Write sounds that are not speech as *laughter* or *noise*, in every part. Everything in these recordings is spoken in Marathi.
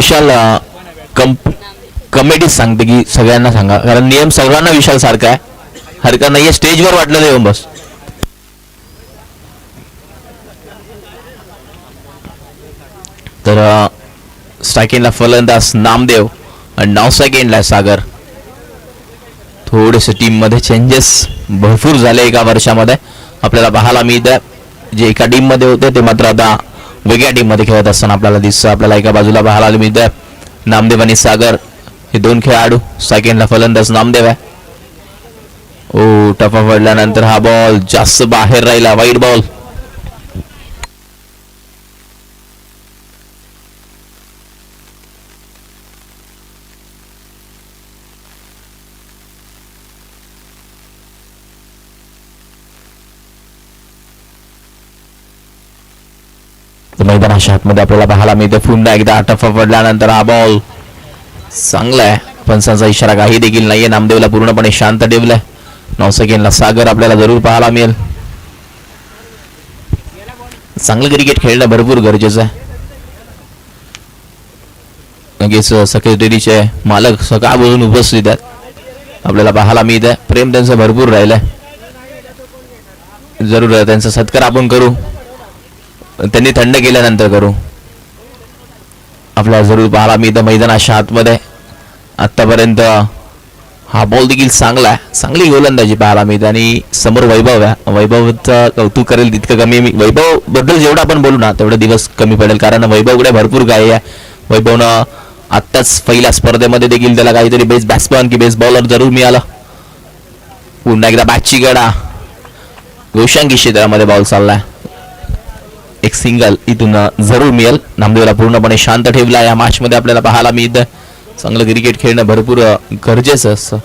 विशाल कमेडीच सांगते की सगळ्यांना सांगा. कारण नियम सर्वांना विशाल सारखा आहे. हरकत नाहीये स्टेजवर वाटलं येऊन बस. तर स्ट्रायकिंगला फलंदाज नामदेव आणि नाव सेकेंडला सागर. थोडेसे टीममध्ये चेंजेस भरपूर झाले एका वर्षामध्ये. आपल्याला पाहायला मिळत जे एका टीममध्ये होते ते मात्र आता वेगळ्या टीममध्ये खेळत असताना आपल्याला दिसतं आपल्याला एका बाजूला पाहायला मिळतं नामदेव आणि सागर हे दोन खेळाडू सेकंडला फलंदाज नामदेव आहे. ओ टफा पडल्यानंतर हा बॉल जास्त बाहेर राहिला वाईट बॉल मैदानाच्या आतमध्ये आपल्याला पाहायला मिळते. पुन्हा एकदा आटफ पडल्यानंतर हा बॉल चांगला आहे. पंचांचा इशारा काही देखील नाहीये. नामदेवला पूर्णपणे शांत ठेवलाय. नऊ सेकंडला सागर आपल्याला जरूर पाहायला मिळेल. चांगलं क्रिकेट खेळणं भरपूर गरजेचं आहे. लगेच सेक्रेटरीचे मालक सकाळपासून उपस्थित आहेत. आपल्याला पाहायला मिळत आहे प्रेम त्यांचं भरपूर राहिलंय. जरूर त्यांचा सत्कार आपण करू. त्यांनी थंड केल्यानंतर करू. आपल्याला जरूर पाहायला मैदान मैदानाच्या आतमध्ये आत्तापर्यंत हा बॉल देखील चांगला आहे. चांगली गोलंदाजी पाहायला मिळते आणि समोर वैभव आहे. वैभवचं कौतुक करेल तितकं कमी मी वैभवबद्दल जेवढं आपण बोलू ना तेवढे दिवस कमी पडेल. कारण वैभवकडे भरपूर काही आहे. वैभवनं आत्ताच पहिल्या स्पर्धेमध्ये देखील त्याला काहीतरी बेस्ट बॅट्समॅन की बेस्ट बॉलर जरूर मिळालं. पुन्हा एकदा बॅटची गडा गोशांकी क्षेत्रामध्ये बॉल चाललाय. एक सिंगल इथून जरूर मिळेल. नामदेवला पूर्णपणे शांत ठेवला या मॅच मध्ये आपल्याला पाहायला मिळतं. चांगलं क्रिकेट खेळणं भरपूर गरजेचं असतं.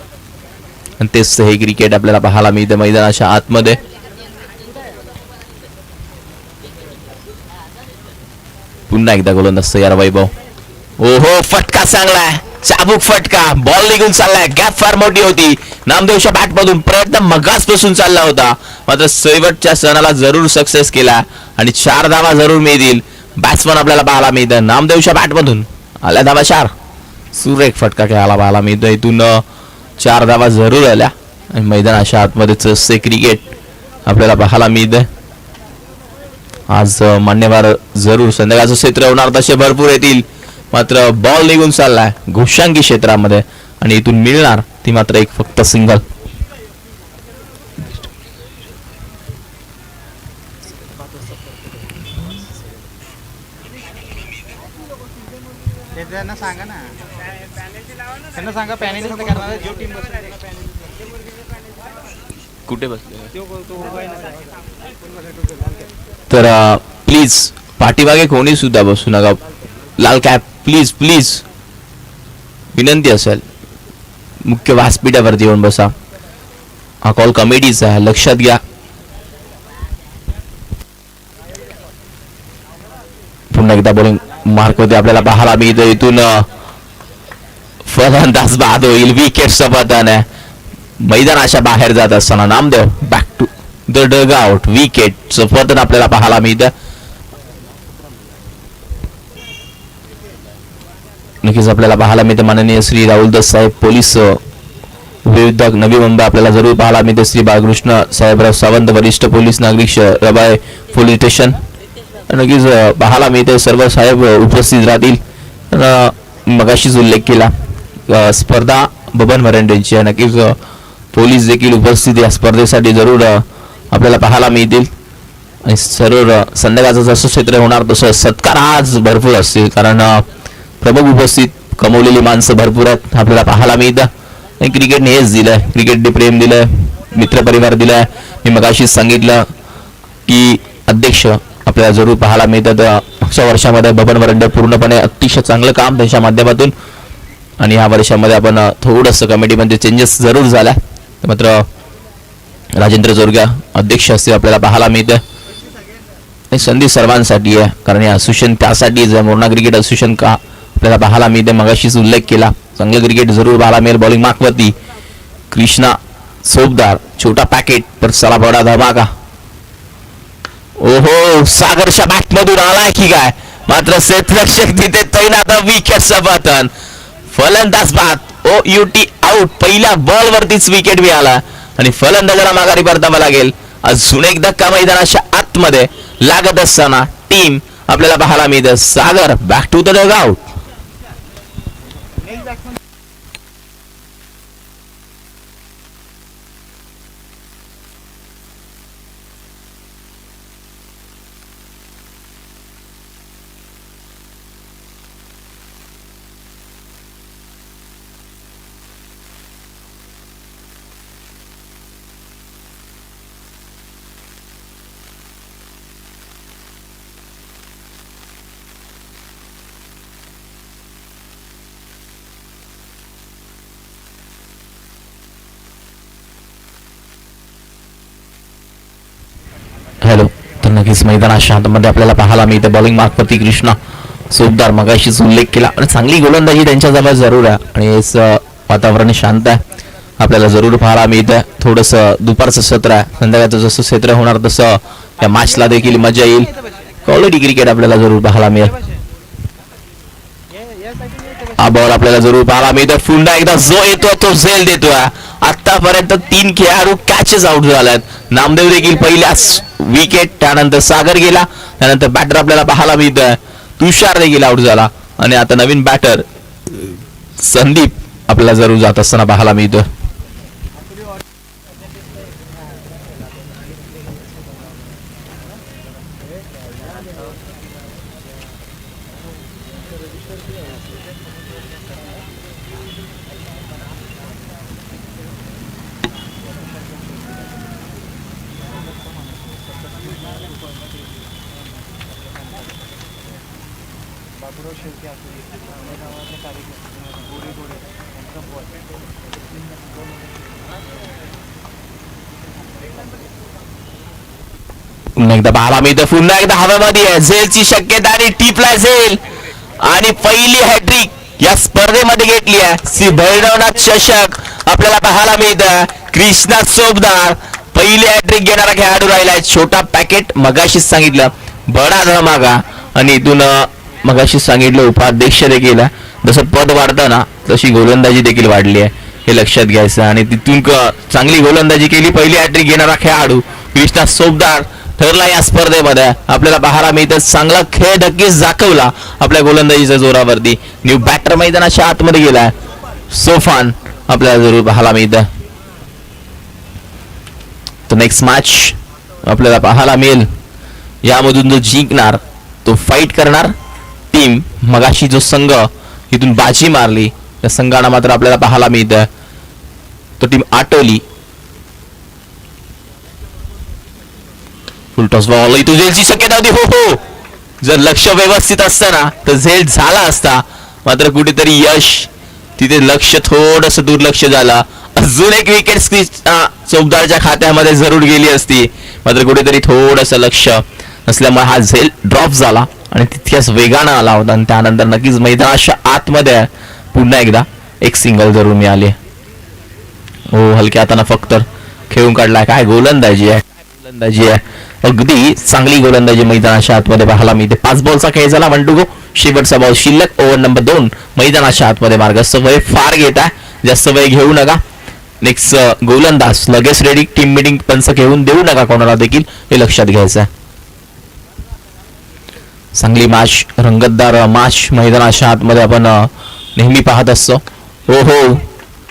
आणि तेच हे क्रिकेट आपल्याला पाहायला मिळतं मैदानाच्या आतमध्ये. पुन्हा एकदा गोलंदाज तयार वैभव. ओहो फटका चांगलाय चाबूक फटका. बॉल निघून चाललाय. गॅप फार मोठी होती. नामदेवच्या बॅट मधून प्रयत्न बसून चालला होता. मात्र शेवटच्या सणाला जरूर सक्सेस केला आणि चार धावा जरूर मिळतील. बॅट्समन आपल्याला पाहायला मिळतं. नामदेवच्या बॅट मधून आल्या धावा चार. सुरेख फटका खेळायला पाहायला मिळतो इथून चार धावा जरूर आल्या. आणि मैदानाच्या आतमध्येच असते क्रिकेट आपल्याला पाहायला मिळतं आज अं, मान्यवर जरूर संध्याकाळचं क्षेत्र होणार. तसे भरपूर येतील. मात्र बॉल निघून चाललाय घोषांकी क्षेत्रामध्ये आणि इथून मिळणार ती मात्र एक फक्त सिंगल सांगा ना. त्यांना सांगा कुठे बसले? तर प्लीज पाठीमागे कोणी सुद्धा बसू नका. लाल कॅप प्लीज प्लीज. विनंती असेल. मुख्य व्यासपीठावरती येऊन बसा. हा कॉल कॉमेडीचा आहे. लक्षात घ्या. पुन्हा एकदा बोलून मार्क होते आपल्याला पाहायला मिळतं इथून फलंदाज बाद होईल विकेटचं पतन आहे मैदानाच्या बाहेर जात असताना Namdev back to the dugout विकेटचं पतन आपल्याला पाहायला मिळतं नक्कीच आपल्याला पाहायला मिळतं. माननीय श्री राहुल दस साहेब पोलीस अ, नवी मुंबई आपल्याला जरूर पाहायला मिळते. श्री बाळकृष्ण साहेबराव सावंत वरिष्ठ पोलीस नागरिक रबाय पोलीस स्टेशन. नक्कीच पाहायला मिळते. सर्व साहेब उपस्थित राहतील. मगाशीच उल्लेख केला. स्पर्धा बबन मरांडेंची नक्कीच पोलीस देखील उपस्थित या स्पर्धेसाठी जरूर आपल्याला पाहायला मिळतील. आणि सर्व संध्याकाळचं जसं क्षेत्र होणार तसं सत्कार आज भरपूर असतील. कारण प्रमुख उपस्थित कमवलेली माणसं भरपूर आहेत. आपल्याला पाहायला मिळतं. आणि क्रिकेटने हेच दिलंय. क्रिकेटने प्रेम दिलंय. मित्रपरिवार दिलाय. मी मगाशीच सांगितलं की अध्यक्ष आपल्याला जरूर पाहायला मिळतात. मागच्या वर्षामध्ये बबन वरंडे पूर्णपणे अतिशय चांगलं काम त्यांच्या माध्यमातून. आणि ह्या वर्षामध्ये आपण थोडंसं कमिटीमध्ये चेंजेस जरूर झाल्या. मात्र राजेंद्र जोरग्या अध्यक्ष असते आपल्याला पाहायला मिळतं. आणि संधी सर्वांसाठी आहे. कारण हे असोसिएशन त्यासाठी आहे मोरणा क्रिकेट असोसिएशन का आपल्याला पाहायला मिळते. मगाशीच उल्लेख केला चांगलं क्रिकेट जरूर पाहायला मिळेल बॉलिंग माकवती कृष्णा सोबदार छोटा पॅकेट पर चला बडा धमाका. ओहो सागरच्या बॅट मधून आलाय की काय? मात्र क्षेत्ररक्षक तिथे तैनात विकेट सपातन फलंदाज बाद ओ युटी आउट पहिल्या बॉल वरतीच विकेट मिळाला. आणि फलंदाजाला माघारी परतावा लागेल. अजून एक धक्का मैदानाच्या आतमध्ये लागत असताना टीम आपल्याला पाहायला मिळतं. Sagar back to the out तर नक्कीच मैदानात शांतमध्ये आपल्याला पाहायला मिळते. बॉलिंग मार्फती कृष्णा सोबदार मगाशीच उल्लेख केला. आणि चांगली गोलंदाजी त्यांच्याजवळ जरूर आहे. आणि हेच वातावरण शांत आहे. आपल्याला जरूर पाहायला मिळतं. थोडंसं दुपारचं सत्र आहे. संध्याकाळचं जसं क्षेत्र होणार तसं या मॅचला देखील मजा येईल. क्वालिटी क्रिकेट आपल्याला जरूर पाहायला मिळेल. हा बॉल आपल्याला जरूर पाहायला मिळतो. फुंडा एकदा जो येतो तो झेल देतोय. आतापर्यंत तीन खेळाडू कॅचेस आउट झाल्यात नामदेव देखील पहिल्याच विकेट त्यानंतर सागर गेला त्यानंतर बॅटर आपल्याला पाहायला मिळतोय. तुषार देखील आउट झाला. आणि आता नवीन बॅटर संदीप आपल्याला जरूर जात असताना पाहायला मिळतोय पुन्हा एकदा पाहायला मिळतं पुन्हा एकदा हवेमध्ये आहे. झेलची शक्यता आणि टिपला झेल. आणि पहिली हॅट्रिक या स्पर्धेमध्ये घेतली आहे. श्री भैरवनाथ चषक आपल्याला पाहायला मिळतं. कृष्णा सोबदार पहिली हॅट्रिक घेणारा खेळाडू राहिलाय. छोटा पॅकेट मगाशीच सांगितलं. बडा धमागा आणि इथून मगाशी सांगितलं उपाध्यक्ष देखील आहे. जसं पद वाढतं ना तशी गोलंदाजी देखील वाढली आहे. हे लक्षात घ्यायचं. आणि तिथून चांगली गोलंदाजी केली पहिली हॅट्रिक घेणारा खेळाडू कृष्णा सोबदार ठरला या स्पर्धेमध्ये. आपल्याला पाहायला मिळतं चांगला खेळ नक्कीच दाखवला आपल्या गोलंदाजीच्या जोरावरती. न्यू बॅटर मैदानाच्या आतमध्ये गेलाय. सोफान आपल्याला जरूर पाहायला मिळतं. तर नेक्स्ट मॅच आपल्याला पाहायला मिळेल. यामधून जो जिंकणार तो फाईट करणार टीम मगाशी जो संघ इथून बाजी मारली त्या संघाला मात्र आपल्याला पाहायला मिळतं तो टीम आटवली फुलटॉस बॉल इथून झेलची शक्यता होती. हो हो. जर लक्ष व्यवस्थित असतं ना तर झेल झाला असता मात्र कुठेतरी यश तिथे लक्ष थोडस दुर्लक्ष झालं. अजून एक विकेट स्क्रीच चौकदारच्या खात्यामध्ये जरूर गेली असती. मात्र कुठेतरी थोडस लक्ष असल्यामुळे हा झेल ड्रॉप झाला. आणि तितक्याच वेगानं आला होता. आणि त्यानंतर नक्कीच मैदानाच्या आतमध्ये पुन्हा एकदा एक सिंगल जरूर मिळाली. हो हलक्या हाताना फक्त खेळून काढलाय काय गोलंदाजी आहे. गोलंदाजी आहे. अगदी चांगली गोलंदाजी मैदानाच्या आतमध्ये पाहायला मिळते. पाच बॉलचा खेळ झाला वन टू गो शेवटचा बॉल शिल्लक ओव्हर नंबर दोन. मैदानाच्या आतमध्ये मार्गस्थ वेळ फार घेत आहे. जास्त वेळ घेऊ नका. नेक्स्ट गोलंदाज. लगेच रेडी टीम मिटिंग पंच घेऊन देऊ नका कोणाला देखील. हे लक्षात घ्यायचं आहे. चांगली माश रंगतदार माश मैदानाच्या आतमध्ये आपण नेहमी पाहत असतो. हो हो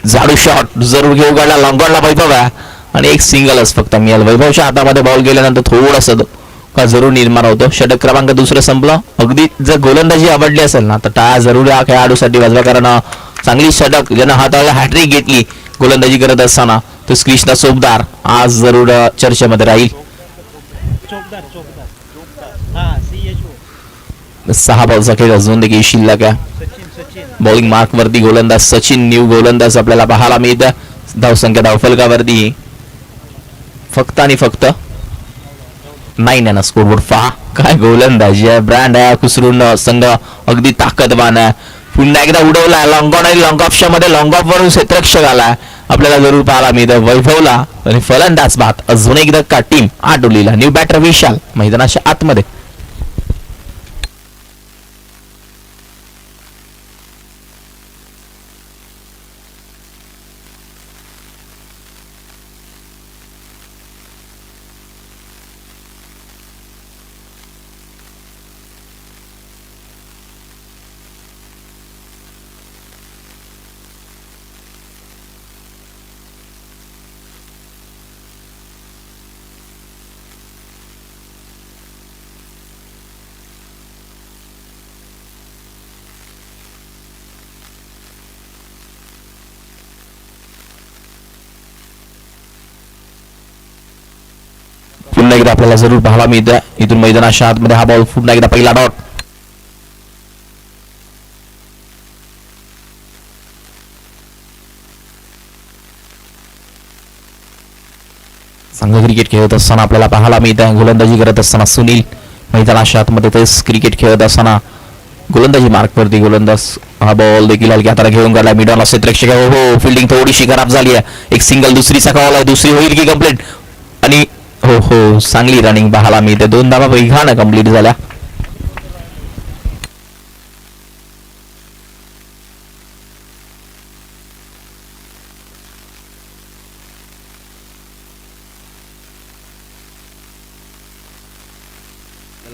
झाडू शॉट जरूर घेऊ गाडला लॉंगॉनला वैभव आहे. आणि एक सिंगलच फक्त मिळाल. वैभवच्या हातामध्ये बॉल गेल्यानंतर थोडस का जरूर निर्माण होतो. षटक क्रमांक दुसरं संपलं. अगदी जर गोलंदाजी आवडली असेल ना तर टाळा जरूर या खेळाडूसाठी वाजवा. कारण चांगली षटक ज्यानं हाताला हॅट्रिक घेतली गोलंदाजी करत असताना तो कृष्णा सोबदार आज जरूर चर्चेमध्ये राहील चोपदार चोपदार हा सी एच ओ सहा बॉल खेळ अजून देखील शिल्लक बॉलिंग मार्क वरती गोलंदाज सचिन न्यू गोलंदाज आपल्याला पाहायला मिळतं. धावसंख्या धावफलकावरती. फक्त आणि फक्त नाही ना स्कोरबोर्ड पहा काय गोलंदाज ब्रँड आहे कुसरून संघ अगदी ताकदवान आहे. पुन्हा एकदा उडवलाय लॉंग ऑन आणि लॉंग ऑफच्या मध्ये लॉंग ऑफ वरून क्षेत्रक्षक आलाय आपल्याला जरूर पाहायला मिळतं. वैभवला आणि फलंदाज बाद अजून एकदा का टीम आठवलीला न्यू बॅटर विशाल मैदानाच्या आतमध्ये. पुन्हा एकदा आपल्याला जरूर पाहायला मिळतं. इथून मैदानाच्या आतमध्ये हा बॉल पुन्हा एकदा पहिला डॉट चांगलं क्रिकेट खेळत असताना आपल्याला पाहायला मिळत. आहे गोलंदाजी करत असताना सुनील मैदानाच्या आतमध्ये तेच क्रिकेट खेळत असताना गोलंदाजी मार्कवरती गोलंदाज हा बॉल देखील हलक्या हाताला घेऊन गेला. मिडॉन असेल प्रेक्षक हो हो फिल्डिंग थोडीशी खराब झाली आहे. एक सिंगल दुसरीचा कॉल आहे. दुसरी होईल की कंप्लीट हो हो चांगली रनिंग पाहायला मिळते. दोन धावा वेगानं कंप्लीट झाल्या.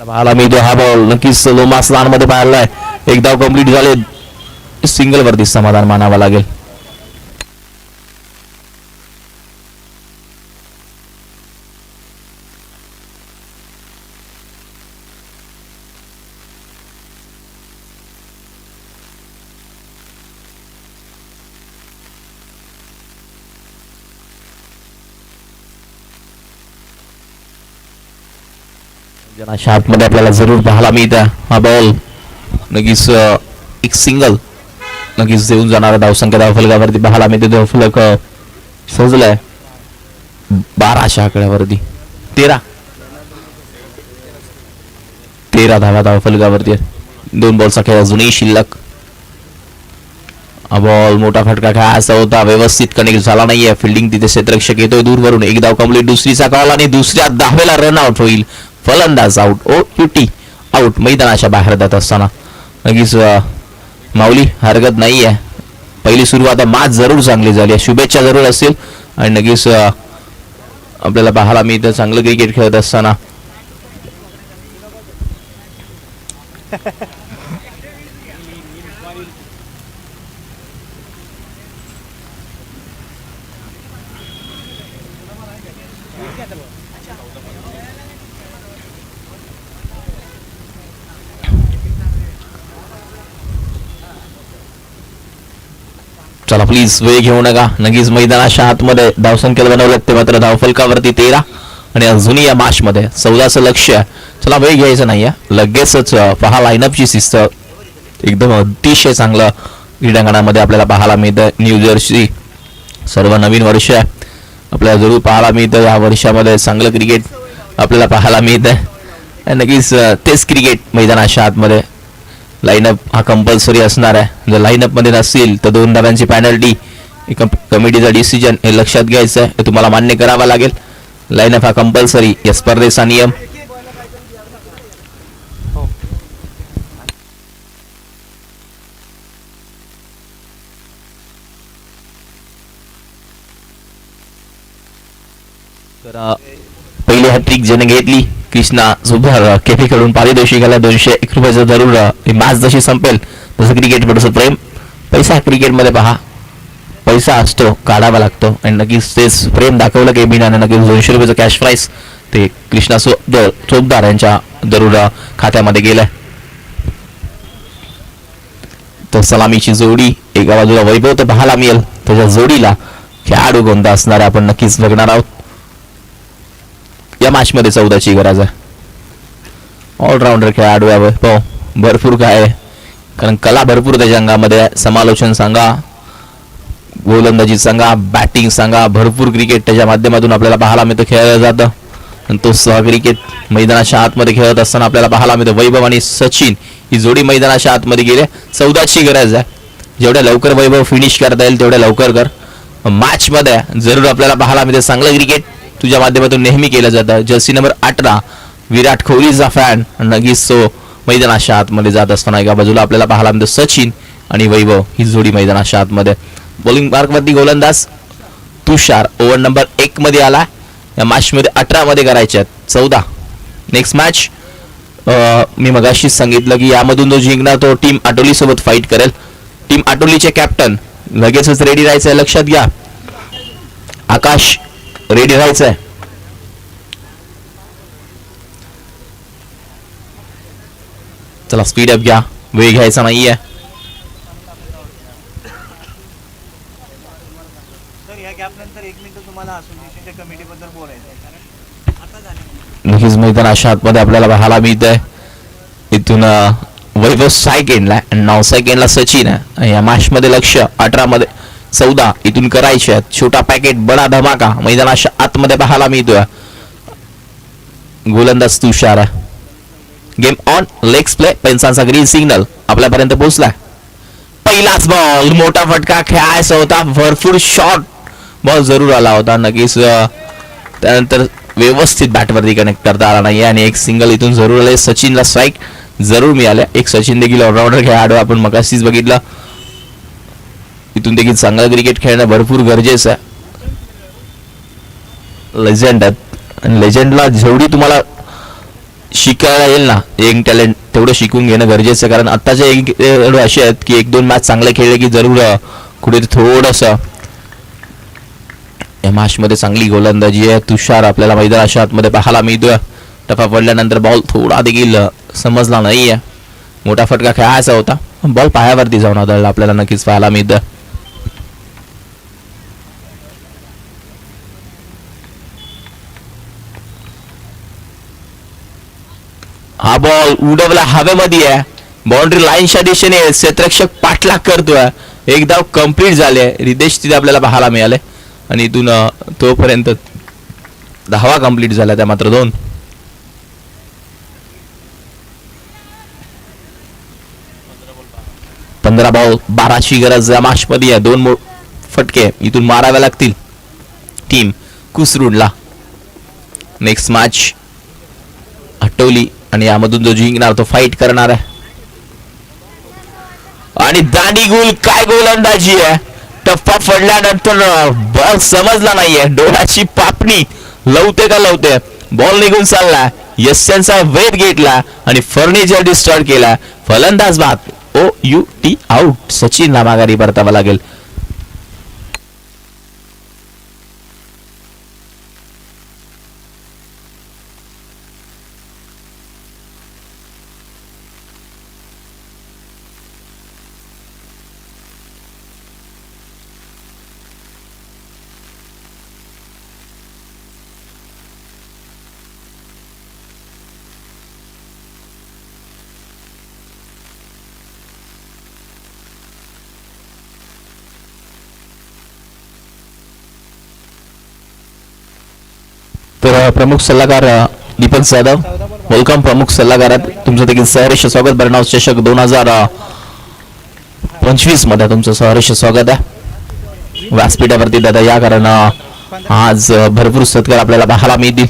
पाहायला मिळतो हा बॉल नक्कीच लोमासमध्ये पाहिलाय. एक धाव कंप्लीट झाले. सिंगल वरती समाधान मानावं लागेल. जनाच्या आतमध्ये आपल्याला जरूर पाहायला मिळतं. हा बॉल नक्कीच एक सिंगल नक्कीच देऊन जाणारा धावसंख्या धावफलकावरती पाहायला मिळते. धावफलक सजलाय. बाराशे आकड्यावरती तेरा. तेरा धावा धावफलकावरती. दोन बॉलचा खेळ अजूनही शिल्लक. हा बॉल मोठा फटका असा होता. व्यवस्थित कनेक्ट झाला नाहीये. फिल्डिंग तिथे क्षेत्रक्षक येतोय. दूरवरून एक धाव कमली दुसरीचा कॉल आणि दुसऱ्या दहावेला रन आउट होईल. फलंदाज आउट ओ युटी आउट मैदानाच्या बाहेर जात असताना. नक्कीच माऊली हरकत नाही आहे पहिली सुरुवात मात जरूर चांगली झाली आहे. शुभेच्छा जरूर असतील. आणि नक्कीच आपल्याला पाहायला मी इथं चांगलं क्रिकेट खेळत असताना. *laughs* चला प्लीज वेळ घेऊ नका. नगीच मैदानाच्या आतमध्ये धावसंख्येला बनवलं ते मात्र धावफलकावरती तेरा आणि अजूनही या मार्चमध्ये मध्ये चौदाचं लक्ष आहे. चला वेळ घ्यायचं नाही आहे. लगेचच पहा लाईनअपची शिस्त. एकदम अतिशय चांगलं क्रीडांगणामध्ये आपल्याला पाहायला मिळतं न्यू जर्सी सर्व नवीन वर्ष आहे. आपल्याला जरूर पाहायला मिळतं या वर्षामध्ये चांगलं क्रिकेट आपल्याला पाहायला मिळतं नक्कीच तेच क्रिकेट मैदानाच्या आतमध्ये लाईनअप हा कंपल्सरी असणार आहे. जर लाईनअपमध्ये नसतील तर दोन धाव्यांची पॅनल्टी कमिटीचा डिसिजन हे लक्षात घ्यायचं आहे. हे तुम्हाला मान्य करावा लागेल. लाईनअप हा कंपल्सरी या स्पर्धेचा नियम. तर पहिली हॅट्रिक ज्याने घेतली कृष्णा झुबर केफी कडून पारितोषिकाला दोनशे एक रुपयाचं जरूर मॅच जशी संपेल तसं क्रिकेट प्रेम. पैसा क्रिकेटमध्ये पहा. पैसा असतो काढावा लागतो. आणि नक्कीच तेच प्रेम दाखवलं केबिनाने नक्कीच दोनशे रुपयाचं कॅश प्राईस ते कृष्णा सो द- चोपदार यांच्या जरूर खात्यामध्ये गेलंय. तर सलामीची जोडी एका बाजूला वैभव तर पाहायला मिळेल. त्याच्या जोडीला खेळाडू गोंदा असणार आपण नक्कीच बघणार आहोत. या मॅचमध्ये चौदाची गरज आहे. ऑलराऊंडर खेळाडू आहे वैभव भरपूर काय आहे. कारण कला भरपूर त्याच्या अंगामध्ये समालोचन सांगा. गोलंदाजी सांगा. बॅटिंग सांगा. भरपूर क्रिकेट त्याच्या माध्यमातून आपल्याला पाहायला मिळतं खेळलं जातं. आणि तो सह क्रिकेट मैदानाच्या आतमध्ये खेळत असताना आपल्याला पाहायला मिळतं. वैभव आणि सचिन ही जोडी मैदानाच्या आतमध्ये गेली चौदाची गरज आहे. जेवढ्या लवकर वैभव फिनिश करता येईल तेवढ्या लवकर कर. मॅचमध्ये जरूर आपल्याला पाहायला मिळतं. चांगलं क्रिकेट तुझ्या माध्यमातून नेहमी केलं जातं. जर्सी नंबर अठरा विराट कोहलीचा फॅन नगीस सो मैदानाच्या आतमध्ये जात असताना एका बाजूला आपल्याला पाहायला मिळतं सचिन आणि वैभव. ही जोडी मैदानाच्या आतमध्ये. बॉलिंग मार्कवरती गोलंदाज तुषार ओव्हर नंबर एक मध्ये आला. या मॅचमध्ये अठरामध्ये अठरा मध्ये आहेत. चौदा. नेक्स्ट मॅच मी मगाशीच सांगितलं की यामधून जो जिंकणार तो टीम आटोलीसोबत फाईट करेल. टीम आटोलीचे कॅप्टन लगेचच रेडी राहायचंय लक्षात घ्या. आकाश रेडी राहायचंय चला स्पीड अप घ्या. वेळ घ्यायचा बोलायचं आहे नक्कीच मैदान अशा आतमध्ये आपल्याला पाहायला मिळत आहे इथून वैभव सेकंडला आणि नऊ सेकंडला सचिन आहे या मॅचमध्ये लक्ष अठरा चौदा इथून करायचे आहेत. छोटा पॅकेट बडा धमाका. मैदानाच्या आतमध्ये पाहायला मिळतोय. गोलंदाज तुषार. आहे गेम ऑन लेग्स प्ले पेन्सांचा ग्रीन सिग्नल आपल्यापर्यंत पोहोचलाय. पहिलाच बॉल मोठा फटका खेळायचा होता. भरपूर शॉट बॉल जरूर आला होता. नक्कीच त्यानंतर व्यवस्थित बॅटवरती कनेक्ट करता आला नाही आणि एक सिंगल इथून जरूर आले सचिनला स्ट्राईक जरूर मिळाल्या एक सचिन देखील ऑलराऊंडर खेळाडू. आपण मगाशीच बघितलं. तिथून देखील चांगलं क्रिकेट खेळणं भरपूर गरजेचं आहे. लेजंड आहेत. आणि लेजंडला जेवढी तुम्हाला शिकायला येईल ना यंग टॅलेंट तेवढं शिकून घेणं गरजेचं आहे. कारण आत्ताचे यंग खेळाडू असे आहेत की एक दोन मॅच चांगले खेळले की जरूर कुठेतरी कुठे थोडंसं या मॅचमध्ये चांगली गोलंदाजी आहे. तुषार आपल्याला मैदानाच्या आतमध्ये पाहायला मिळतोय. टफा पडल्यानंतर बॉल थोडा देखील समजला समजला नाहीये. मोठा फटका खेळायचा होता. बॉल पायावरती जाऊन आदळला आपल्याला नक्कीच पाहायला मिळतं हा बॉल उडवला हवेमध्ये आहे. बाउंड्री लाईनच्या दिशेने क्षेत्ररक्षक पाठलाग करतोय. एक धाव कंप्लीट झाले. रिदेश तिथे आपल्याला पाहायला मिळाले. आणि इथून तोपर्यंत दहावा कंप्लीट झाला त्या मात्र दोन. पंधरा बॉल बाराची गरज या आहे दोन मो- फटके इथून मारावे लागतील. टीम कुसरुडला. नेक्स्ट मॅच हटवली आणि यामधून जो जिंकणार तो फाईट करणार आहे. आणि दांडी गोल काय गोलंदाजी आहे? टप्पा पडल्यानंतर बॉल समजला नाहीये. डोळ्याची पापणी लवते का लवते? बॉल निघून चालला. यस्यांचा वेध घेतला आणि फर्निचर डिस्टर्ब केला. फलंदाज बाद. ओ यू टी आउट सचिनला माघारी परतावा लागेल. प्रमुख सल्लागार दीपक जाधव. वेलकम प्रमुख सल्लागारात तुमचं देखील सहर्ष स्वागत. बरनाव चषक दोन हजार पंचवीसमध्ये तुमचं सहर्ष स्वागत आहे. व्यासपीठावरती दादा या कारण आज भरपूर सत्कार आपल्याला पाहायला मिळतील.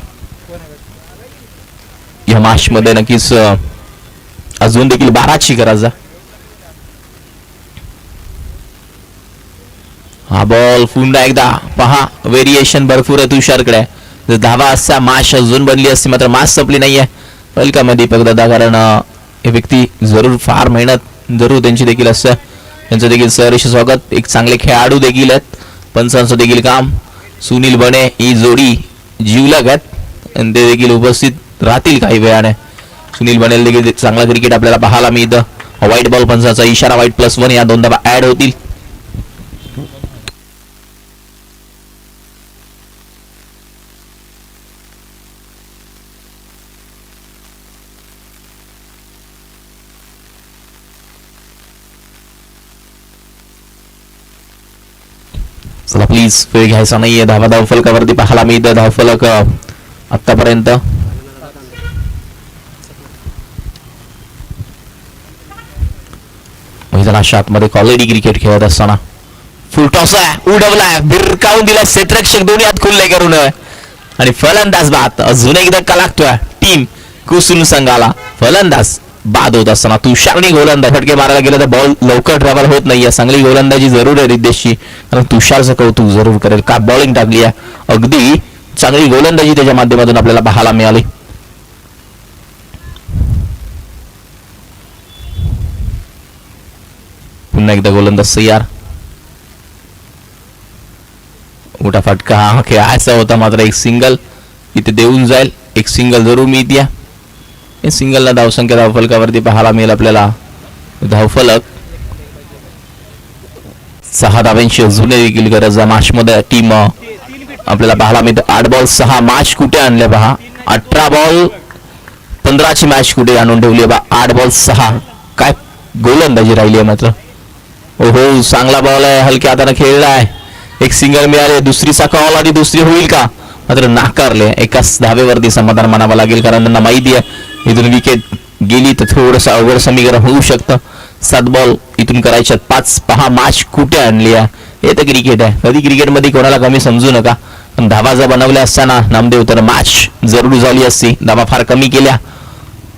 या मार्च मध्ये नक्कीच अजून देखील बाराची गरज आहे. हा बॉल पुन्हा एकदा. पहा व्हेरिएशन भरपूर आहे तुषारकडे. धावा असता माश अजून बनली असती मात्र मास संपली नाहीये. वेलकम आहे दीपक दादा कारण हे व्यक्ती जरूर फार मेहनत जरूर त्यांची देखील असतं. त्यांचं देखील सहर्ष स्वागत एक चांगले खेळाडू देखील आहेत. पंचांचं देखील काम. सुनील बने ही जोडी जीवलग आहेत आणि ते देखील उपस्थित राहतील काही वेळाने. सुनील बनेल देखील चांगला क्रिकेट आपल्याला पाहायला मिळतं. व्हाईट बॉल पंचाचा इशारा व्हाईट प्लस वन या दोन धाबा ऍड होतील. काहीच वेळ घ्यायचा नाहीये धावा धावफलकावरती पाहायला मिळतं धावफलक आतापर्यंत मैदानाच्या आतमध्ये कॉलेडी क्रिकेट खेळत असताना फुलटॉस आहे उडवलाय बिरकावून दिला क्षेत्ररक्षक दोन्ही हात खुल्ले करून आणि फलंदाज बात अजून एकदा का लागतोय टीम कुसून संघाला फलंदाज बाद होत असताना तुषारने गोलंदाज फटके मारायला गेलं तर बॉल लवकर ट्रॅव्हल होत नाहीये. चांगली गोलंदाजी जरूर आहे रिद्देशची कारण तुषारचं कौतुक जरूर करेल. का बॉलिंग टाकली आहे? अगदी चांगली गोलंदाजी त्याच्या माध्यमातून आपल्याला पाहायला मिळाली. पुन्हा एकदा गोलंदाज तयार मोठा फटका हा खेळायचा होता. मात्र एक सिंगल इथे देऊन जाईल. एक सिंगल जरूर मी या सिंगलला धावसंख्या धावफलकावरती पाहायला मिळेल आपल्याला. धावफलक सहा धाव्यांशी अजूनही देखील गरज माशमध्ये टीम आपल्याला पाहायला मिळतं. आठ बॉल सहा मॅच कुठे आणले पहा अठरा बॉल पंधराची मॅच कुठे आणून ठेवली आहे बा आठ बॉल सहा. काय गोलंदाजी राहिली आहे मात्र. ओहो चांगला बॉल आहे. हलक्या हाताने खेळला आहे. एक सिंगल मिळाले दुसरीचा ऑल आणि दुसरी होईल का? मात्र नाकारले एकाच धावेवरती समाधान मानावं लागेल कारण त्यांना माहिती आहे. इथून विकेट गेली तर थोडंसं अवघड समीकरण होऊ शकतं. सात बॉल इथून करायच्यात पाच पहा माच कुठे आणली आहे? हे तर क्रिकेट आहे. कधी क्रिकेटमध्ये कोणाला कमी समजू नका. पण धावा जर बनवल्या असताना नामदेव तर मॅच जरूर झाली असती. धाबा फार कमी केल्या.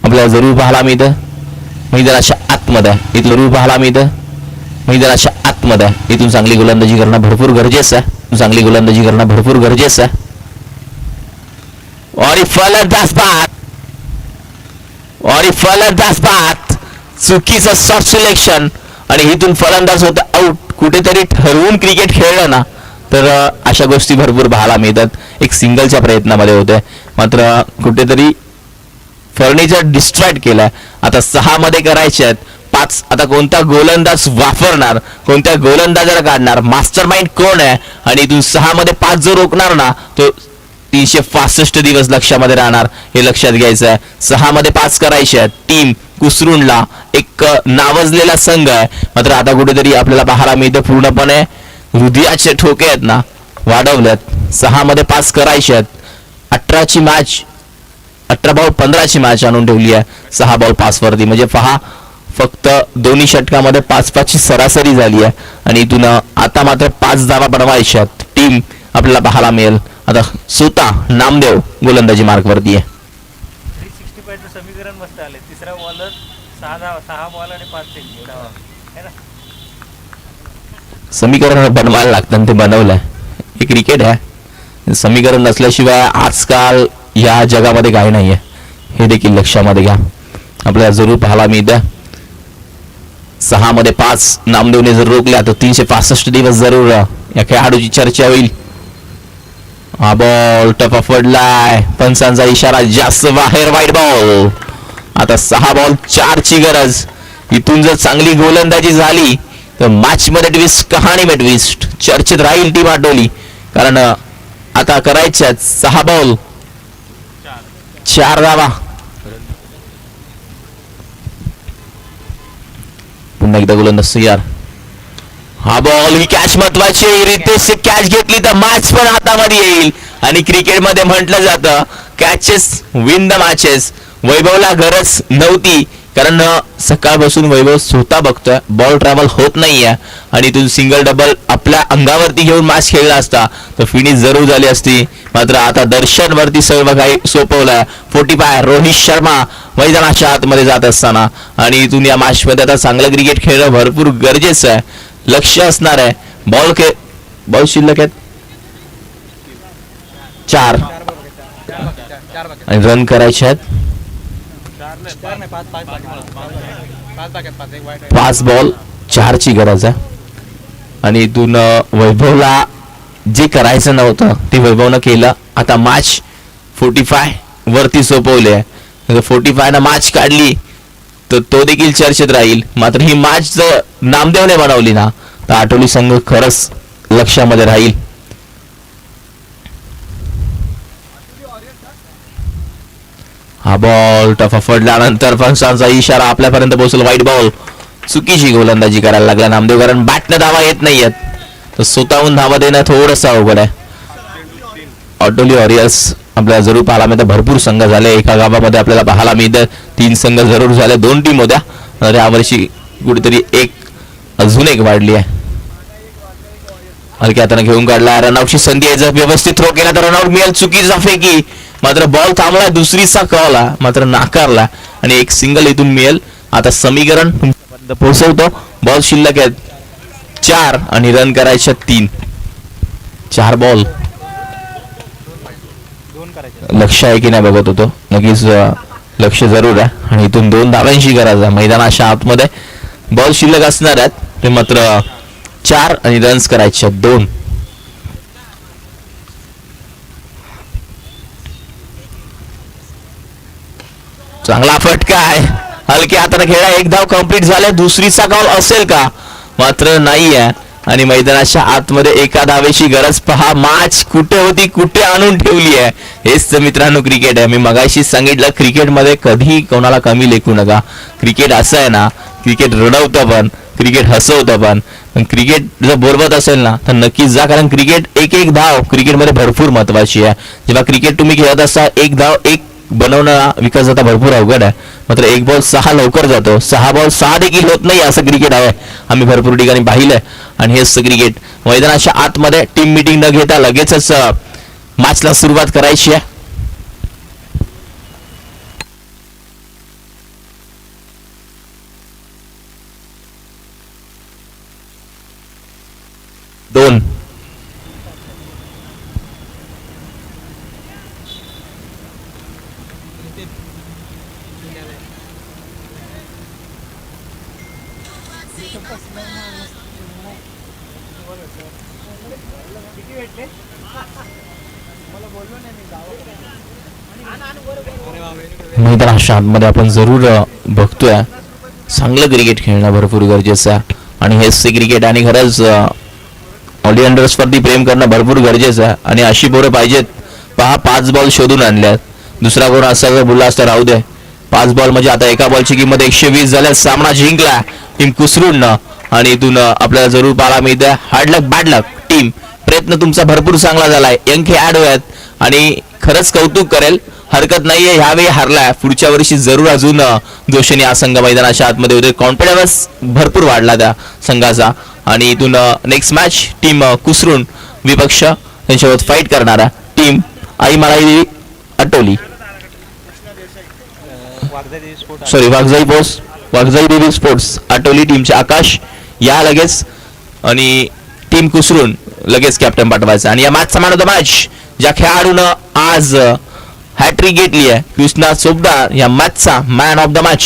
आपल्याला जरूर पाहला मी इथं मैदानाच्या आतमध्ये इथलं जरूर मी इथं मैदानाच्या आतमध्ये इथून चांगली गोलंदाजी करणं भरपूर गरजेचं आहे. चांगली गोलंदाजी करणं भरपूर गरजेचं आहे. और फलंदाज बाद आणि फलंदाज बाद चुकीचं शॉर्ट सिलेक्शन आणि इथून फलंदाज होतं आउट कुठेतरी ठरवून क्रिकेट खेळलं ना तर अशा गोष्टी भरपूर पाहायला मिळतात. एक सिंगलच्या प्रयत्नामध्ये होते मात्र कुठेतरी फर्निचर डिस्ट्रॅक्ट केलाय. आता सहा मध्ये करायचे आहेत. पाच आता कोणता गोलंदाज वापरणार कोणत्या गोलंदाजाला काढणार मास्टर माइंड कोण आहे? आणि इथून सहा मध्ये पाच जो रोखणार ना तो तीनशे पासष्ट दिवस लक्षामध्ये राहणार हे लक्षात घ्यायचं आहे सहा मध्ये पाच करायचे आहेत. टीम कुसरूनला एक नावजलेला संघ आहे. मात्र आता कुठेतरी आपल्याला पाहायला मिळतं पूर्णपणे हृदयाचे ठोके आहेत ना वाढवल्यात सहा मध्ये पाच करायचे आहेत. अठराची मॅच अठरा बॉल पंधराची मॅच आणून ठेवली आहे. सहा बॉल पाच वरती. म्हणजे पहा फक्त दोन्ही षटकामध्ये पाच पाचची सरासरी झाली आहे. आणि इथून आता मात्र पाच धावा बनवायच्या टीम आपल्याला पाहायला मिळेल. आता स्वतः नामदेव गोलंदाजी मार्क वरती आहे. समीकरण मस्त आले तिसरा बॉलर सहा धावा सहा बॉल आणि पाच समीकरण बनवायला लागतं ते बनवलंय. हे क्रिकेट आहे. समीकरण नसल्याशिवाय आजकाल या जगामध्ये काही नाही आहे हे देखील लक्षामध्ये घ्या. आपल्याला जरूर पाहायला मिळतं. सहा मध्ये पाच. नामदेवने जर रोखल्या तर तीनशे पासष्ट दिवस जरूर या खेळाडूची चर्चा होईल. हा बॉल टप पडलाय पंचांचा इशारा जास्त बाहेर वाईट बॉल आता सहा बॉल चारची गरज. इथून जर चांगली गोलंदाजी झाली तर मॅच मध्ये ट्विस्ट कहाणी में ट्विस्ट चर्चेत राहील टीम आटोली कारण आता करायच्यात सहा बॉल चार धावा. पुन्हा एकदा गोलंदाज यार हा बॉल ही कॅच महत्वाची आहे. रितेश कॅच घेतली तर मॅच पण हातामध्ये येईल. आणि क्रिकेटमध्ये म्हटलं जातं कॅचेस विन द मॅचेस वैभवला गरज नव्हती. कारण सकाळपासून वैभव स्वतः बघतोय. बॉल ट्रॅव्हल होत नाहीये. आणि इथून सिंगल डबल आपल्या अंगावरती घेऊन मॅच खेळला असता तर फिनिश जरूर झाली असती. मात्र आता दर्शन वरती सर्व काही सोपवलंय. फोर्टी फाय रोहित शर्मा मैदानाच्या आतमध्ये जात असताना. आणि इथून या मॅचमध्ये आता चांगलं क्रिकेट खेळणं भरपूर गरजेचं आहे. लक्ष असणार आहे. बॉल के बॉल शिल्लक आहेत. चार. आणि रन करायचे आहेत. पाच बॉल चारची गरज आहे. आणि इथून वैभवला जे करायचं नव्हतं ते वैभवनं केलं. आता मॅच फोर्टी फाय वरती सोपवले. आहे फोर्टी फायनं मॅच काढली. तर तो देखील चर्चेत राहील. मात्र ही मॅच जर नामदेवने बनवली ना तर आठवली संघ खरंच लक्षामध्ये राहील. हा बॉल टफा फडल्यानंतर फंक्शनचा इशारा आपल्यापर्यंत पोहोचला. वाईट बॉल चुकीची गोलंदाजी करायला लागला नामदेव कारण बॅटनं धावा येत नाहीयेत. तर स्वतःहून धावा देणं थोडंसं अवघड आहे. ऑटोली वॉरियर्स आपल्याला जरूर पाहायला मिळतं. भरपूर संघ झाले. एका गावामध्ये आपल्याला पाहायला मिळतं. तीन संघ जरूर झाले. दोन टीम होत्या. तर यावर्षी कुठेतरी एक अजून एक वाढली आहे. हलक्या हाताने घेऊन काढला. रनआउटची संधी आहे. जर व्यवस्थित थ्रो केला तर रनआउट मिळेल. चुकीचा फेकी मात्र बॉल थांबला. दुसरीचा कळला मात्र नाकारला. आणि एक सिंगल इथून मिळेल. आता समीकरण पोहोचवतो. बॉल शिल्लक आहेत चार आणि रन करायच्या तीन. चार बॉल लक्ष आहे की नाही बघत होतो. नक्कीच लक्ष जरूर आहे आणि इथून दोन धावांशी गरज आहे. मैदानाच्या आतमध्ये. बॉल शिल्लक असणार आहेत. ते मात्र चार आणि रन्स करायचे आहेत. दोन. चांगला फटका आहे. हलके हाताने खेळा. एक धाव कंप्लीट झाले. दुसरीचा कॉल असेल का? मात्र नाही आहे आणि मैदानाच्या आतमध्ये एका धावेची गरज पहा. मॅच कुठे होती कुठे आणून ठेवली आहे? हेच तर मित्रांनो क्रिकेट आहे. मी मगाशी सांगितलं क्रिकेटमध्ये कधी कोणाला कमी लेखू नका. क्रिकेट असं आहे ना क्रिकेट रडवतं पण क्रिकेट हसवतं पण. पण क्रिकेट जर बोरबत असेल ना तर नक्कीच जा. कारण क्रिकेट एक एक धाव क्रिकेटमध्ये भरपूर महत्वाची आहे. जेव्हा क्रिकेट तुम्ही खेळत असता एक धाव एक बनवणं विकास आता भरपूर अवघड आहे. मात्र एक बॉल सहा लवकर जातो. सहा बॉल सहा देखील होत नाही असं क्रिकेट आहे. आम्ही भरपूर ठिकाणी पाहिलंय. आणि हेच क्रिकेट मैदानाच्या आतमध्ये टीम मिटिंग न घेता लगेचच मॅचला सुरुवात करायची आहे. दोन. मैदानाच्या आतमध्ये आपण जरूर बघतोय. चांगलं क्रिकेट खेळणं भरपूर गरजेचं आहे. आणि हेच ते क्रिकेट आणि खरंच ऑलिअंडर्स प्रेम करणं भरपूर गरजेचं आहे. आणि अशी पोरं पाहिजेत. पहा पाच बॉल शोधून आणल्यात. दुसरा कोण असा जर बोलला असता राहू दे. पाच बॉल म्हणजे आता एका बॉलची किंमत एकशे वीस झाल्या सामना जिंकला. टीम कुसरून आणि इथून आपल्याला जरूर पाहायला मिळतं hard luck bad luck team प्रयत्न तुमचा भरपूर चांगला झालाय. अंक ऍड होयात. आणि खरंच कौतुक करेल. हरकत नाहीये ह्यावेळी हारलाय. पुढच्या वर्षी जरूर अजून जोशीने हा संघ मैदानाच्या आतमध्ये होते. कॉन्फिडन्स भरपूर वाढला त्या संघाचा. आणि इथून नेक्स्ट मॅच टीम कुसरून विपक्ष त्यांच्यासोबत फाईट करणारा टीम आई मला अटोली सॉरी वाघजाई बोस वाघजाई देवी स्पोर्ट्स आटोली टीमचे आकाश. या लगेच. आणि टीम कुसरून लगेच कॅप्टन पाठवायचं. आणि या मॅचचा मॅन ऑफ द मॅच ज्या खेळाडूनं आज हॅट्रिक घेतली आहे कृष्णा चोपडा या मॅचचा man of the match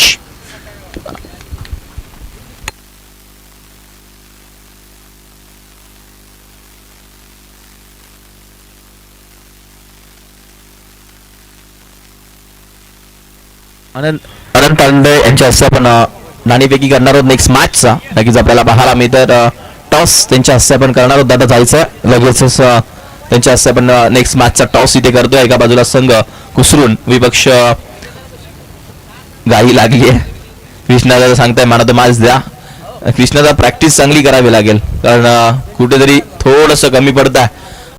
Anant Anant Tande यांच्या हस्ते आपण नाणेफेकी करणार आहोत नेक्स्ट मॅचचा नक्कीच आपल्याला पाहायला तर टॉस त्यांच्या हस्ते आपण करणार आहोत. दादा जायचं लगेचच त्यांच्या हस्ते आपण नेक्स्ट मॅचचा टॉस इथे करतोय. एका बाजूला संघ कुसरून विपक्ष गाई लागली आहे कृष्णाला सांगताय मला तर मॅच द्या. कृष्णाला प्रॅक्टिस चांगली करावी लागेल. कारण कुठेतरी थोडंसं कमी पडत आहे